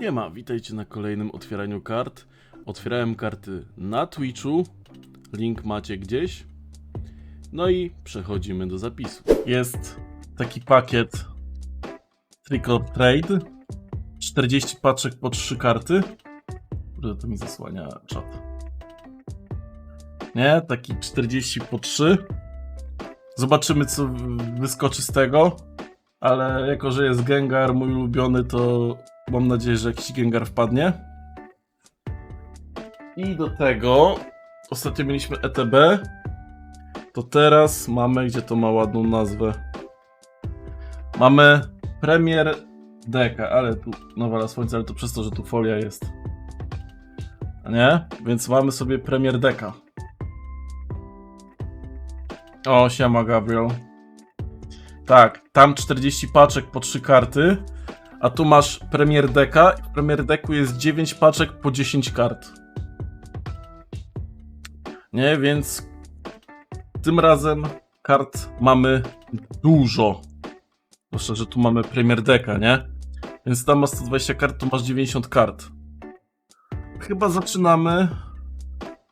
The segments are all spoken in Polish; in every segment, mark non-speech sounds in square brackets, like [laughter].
Siema, witajcie na kolejnym otwieraniu kart. Otwierałem karty na Twitchu, link macie gdzieś. No i przechodzimy do zapisu. Jest taki pakiet Trick or Trade. 40 paczek po 3 karty. Kurde, to mi zasłania czat. Nie, taki 40 po 3. Zobaczymy, co wyskoczy z tego. Ale jako, że jest Gengar mój ulubiony, to mam nadzieję, że jakiś Gengar wpadnie. I do tego ostatnio mieliśmy ETB. To teraz mamy, gdzie to ma ładną nazwę. Mamy Premier Deka, ale tu nawala słońce, ale to przez to, że tu folia jest. Nie? Więc mamy sobie Premier Deka. O, siema Gabriel. Tak, tam 40 paczek po 3 karty, a tu masz Premier Deka i w Premier Deku jest 9 paczek po 10 kart. Nie, więc tym razem kart mamy dużo. Zwłaszcza, że tu mamy Premier Deka, nie? Więc tam masz 120 kart, tu masz 90 kart. Chyba zaczynamy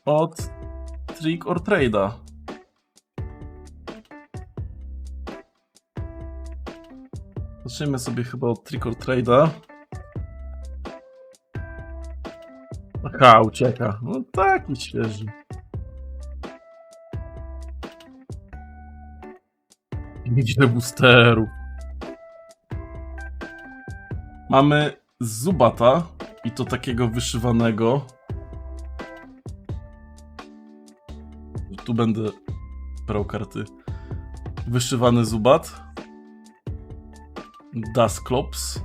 od Trick or Trade'a. Zaczniemy sobie chyba od Trick or Trade'a. Aha, ucieka. No taki świeży. Idzie boosterów. Mamy Zubata i to takiego wyszywanego. Tu będę brał karty. Wyszywany Zubat. Dusclops.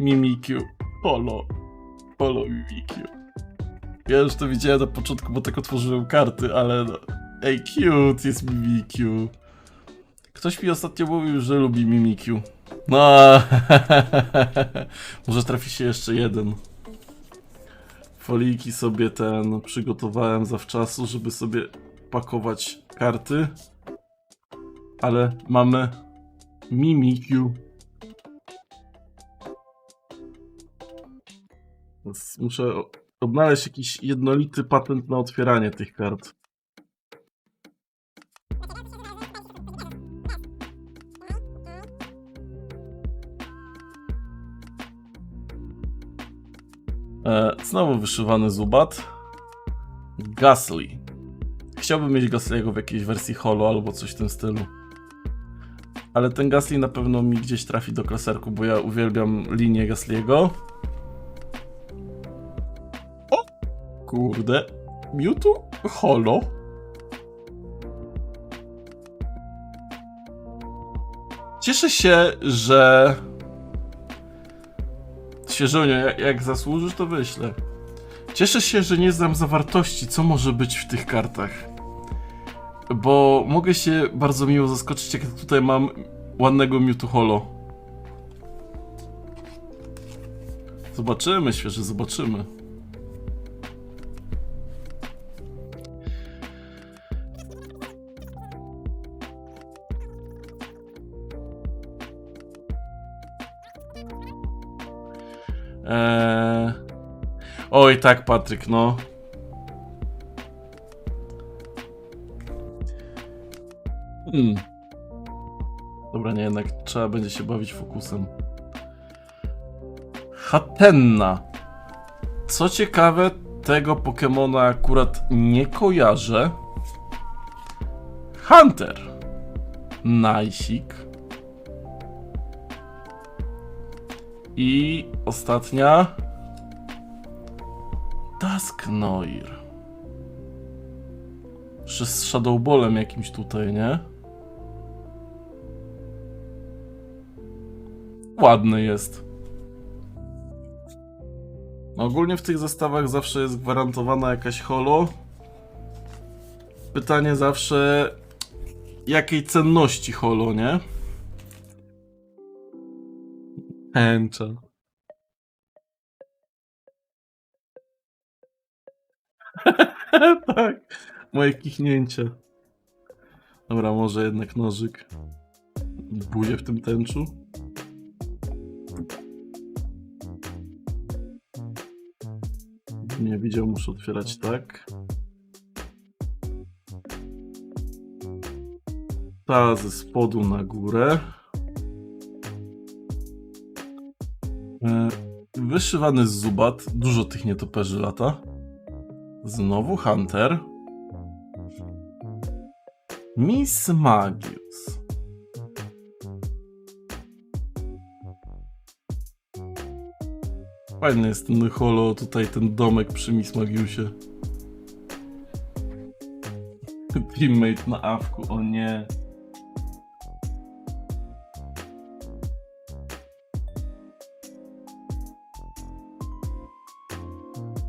Mimikyu. Polo. Polo Mimikyu. Ja już to widziałem na początku, bo tak otworzyłem karty, ale no. Ej, cute jest Mimikyu. Ktoś mi ostatnio mówił, że lubi Mimikyu. No, [laughs] może trafi się jeszcze jeden. Foliki sobie ten przygotowałem zawczasu, żeby sobie pakować karty. Ale mamy Mimikyu. Więc muszę odnaleźć jakiś jednolity patent na otwieranie tych kart. E, znowu wyszywany zubat. Gasly. Chciałbym mieć Gasly'ego w jakiejś wersji holo albo coś w tym stylu. Ale ten Gasly na pewno mi gdzieś trafi do klaserku, bo ja uwielbiam linię Gasly'ego. O! Kurde. Mewtwo holo. Cieszę się, że Świeżonio, jak zasłużysz, to wyślę. Cieszę się, że nie znam zawartości, co może być w tych kartach. Bo mogę się bardzo miło zaskoczyć, jak tutaj mam ładnego Mewtwo Holo. Zobaczymy, świeży, zobaczymy. Eee... Oj, tak, Patryk, no. Hmm. Dobra, nie, jednak trzeba będzie się bawić fokusem. Hatenna. Co ciekawe, tego Pokemona akurat nie kojarzę. Hunter. Najsik. I ostatnia. Dusknoir. Jeszcze z Shadowballem jakimś tutaj, nie? Ładny jest. Ogólnie w tych zestawach zawsze jest gwarantowana jakaś holo. Pytanie zawsze, jakiej cenności holo, nie? Tęcza. [laughs] tak, moje kichnięcie. Dobra, może jednak nożyk. Buję w tym tęczu. Nie widział, muszę otwierać tak. Ta ze spodu na górę. E, Wyszywany zubat. Dużo tych nietoperzy lata. Znowu Hunter. Miss Magius. Fajny jest ten holo, tutaj ten domek przy Miss Magiusie. Teammate na awku, o nie.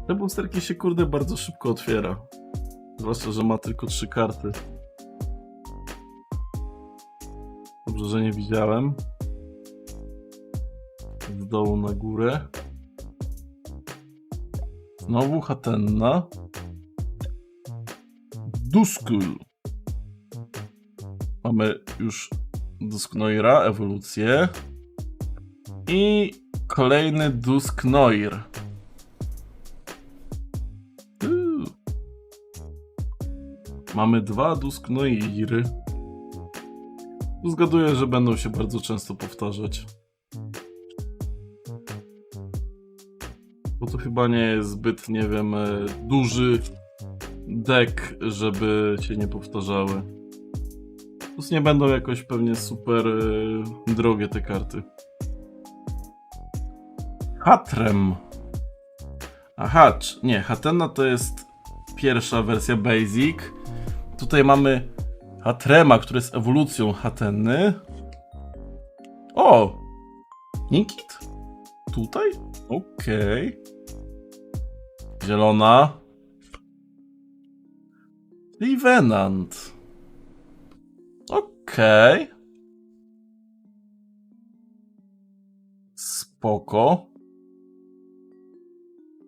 Te boosterki się kurde bardzo szybko otwiera. Zwłaszcza, że ma tylko trzy karty. Dobrze, że nie widziałem. Z dołu na górę. Znowu Hatenna. Duskul. Mamy już Dusknoira, ewolucję. I kolejny Dusknoir. Mamy dwa Dusknoiry. Zgaduję, że będą się bardzo często powtarzać. Bo to chyba nie jest zbyt, nie wiem, e, duży deck, żeby się nie powtarzały. Plus nie będą jakoś pewnie super e, drogie te karty. Hatrem. A Hatch. Nie, Hatena to jest pierwsza wersja Basic. Tutaj mamy Hatrema, który jest ewolucją Hatenny. O! Nikit? Tutaj? Okej. Zielona. Revenant. Okej. Spoko.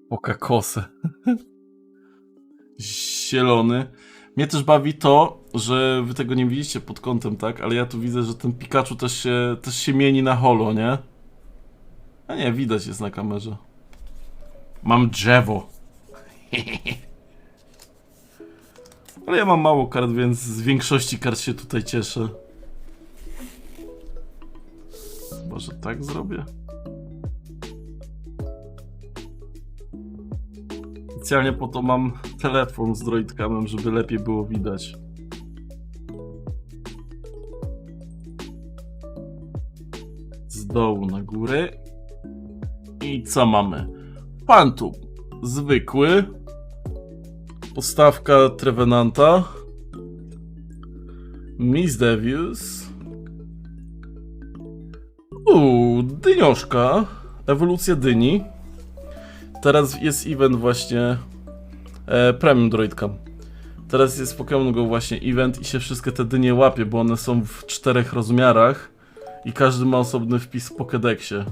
Pokakosę. [laughs] Zielony. Mnie też bawi to, że wy tego nie widzicie pod kątem, tak? Ale ja tu widzę, że ten Pikachu też się, też się mieni na holo, nie? A nie, widać jest na kamerze. Mam drzewo. Ale ja mam mało kart, więc z większości kart się tutaj cieszę. Może tak zrobię? Specjalnie po to mam telefon z droidcamem, żeby lepiej było widać. Z dołu na górę. I co mamy? Pantu. Zwykły. Postawka Trevenanta. Miss Devius. Uuu, dynioszka. Ewolucja dyni. Teraz jest event właśnie e, Premium Droidcam. Teraz jest Pokémon Go właśnie event i się wszystkie te dynie łapie, bo one są w czterech rozmiarach i każdy ma osobny wpis w Pokédexie.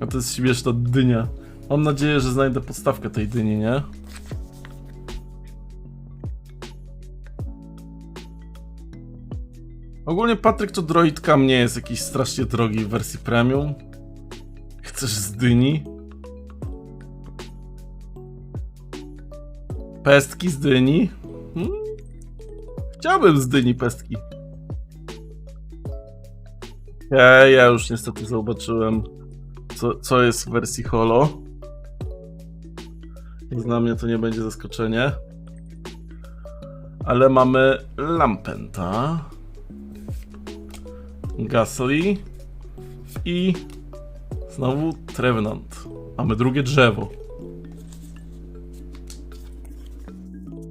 A to jest śmieszna dynia. Mam nadzieję, że znajdę podstawkę tej dyni, nie? Ogólnie Patryk to droidcam nie jest jakiś strasznie drogi w wersji premium. Chcesz z dyni? Pestki z dyni? Hmm? Chciałbym z dyni pestki. Ej, ja już niestety zobaczyłem, co, co jest w wersji holo. Dla mnie to nie będzie zaskoczenie. Ale mamy Lampenta. Gasly. I znowu Trevenant. Mamy drugie drzewo.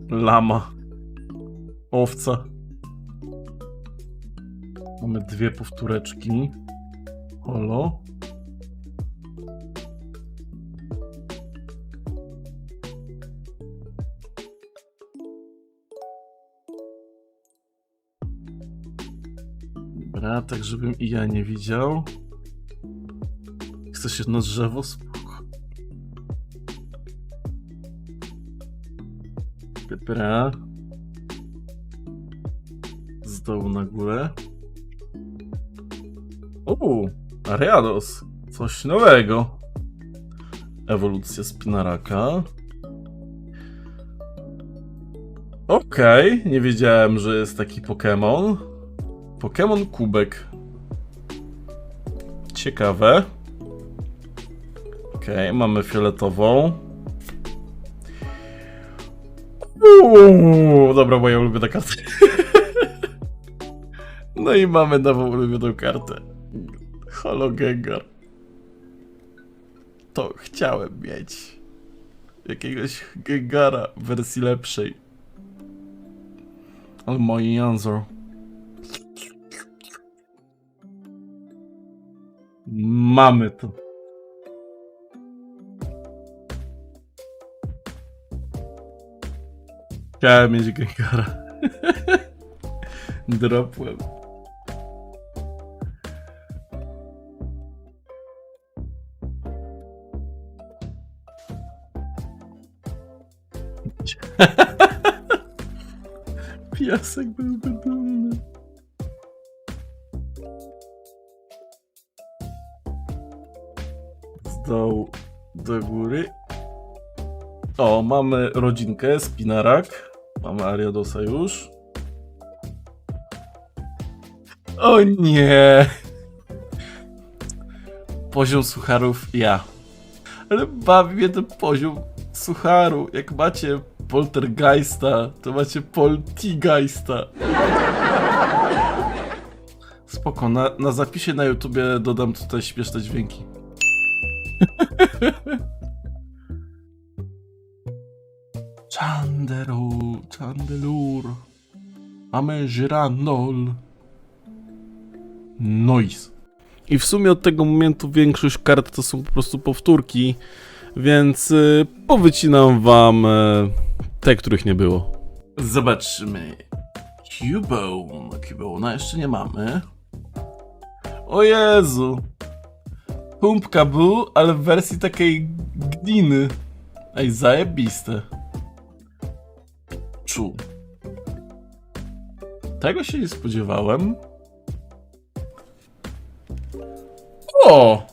Lama. Owca. Mamy dwie powtóreczki. Holo. Dobra, tak żebym i ja nie widział. Chcesz jedno drzewo? Spoko. Dobra. Z dołu na górę. Uuu, Ariados. Coś nowego. Ewolucja Spinaraka. Okej, nie wiedziałem, że jest taki Pokémon. Pokémon Kubek. Ciekawe. Okej, mamy fioletową. Uuu, dobra, moja ulubiona karta. [laughs] no i mamy nową ulubioną kartę. Holo Gengar. To chciałem mieć. Jakiegoś Gengara w wersji lepszej. Ale moi answer. Mamy to. Chciałem mieć Gengara. Dropłem. Piasek byłby do góry. O, mamy rodzinkę, Spinarak. Mamy Ariadosa już. O nie! Poziom sucharów ja. Ale bawi mnie ten poziom sucharu. Jak macie poltergeista, to macie poltigeista. Spoko, na, na zapisie na YouTubie dodam tutaj śmieszne dźwięki. [laughs] Chanderu, Chandelur. Mamy żyrandol. Noise. I w sumie od tego momentu większość kart to są po prostu powtórki, więc y, powycinam wam y, te, których nie było. Zobaczmy. Cubone. Cubone jeszcze nie mamy. O Jezu. Pumpka był, ale w wersji takiej gliny. Ej, zajebiste. Czu. Tego się nie spodziewałem. O!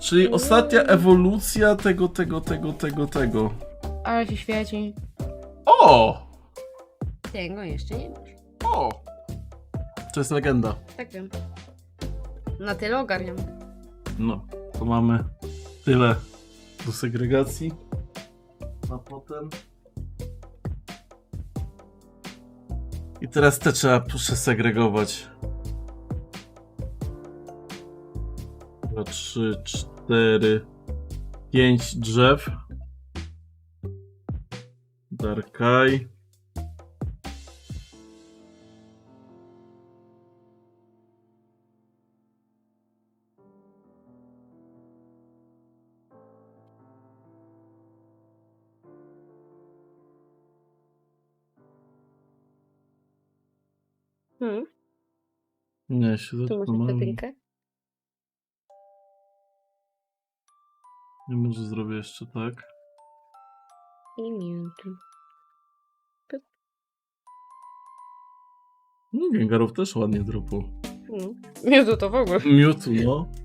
Czyli ostatnia ewolucja tego, tego, tego, tego, tego. Ale się świeci. O! Tego jeszcze nie masz. O! To jest legenda. Tak wiem. Na tyle ogarniam. No, to mamy tyle do segregacji. A potem. I teraz te trzeba przesegregować. Dwa, trzy, cztery, pięć drzew. Darkaj. Hmm. Nie, się zatrzymałem. Nie może zrobię jeszcze tak. I miętu. No, Gengarów też ładnie dropu. Hmm. Miętu to w ogóle. Mewtwo, no.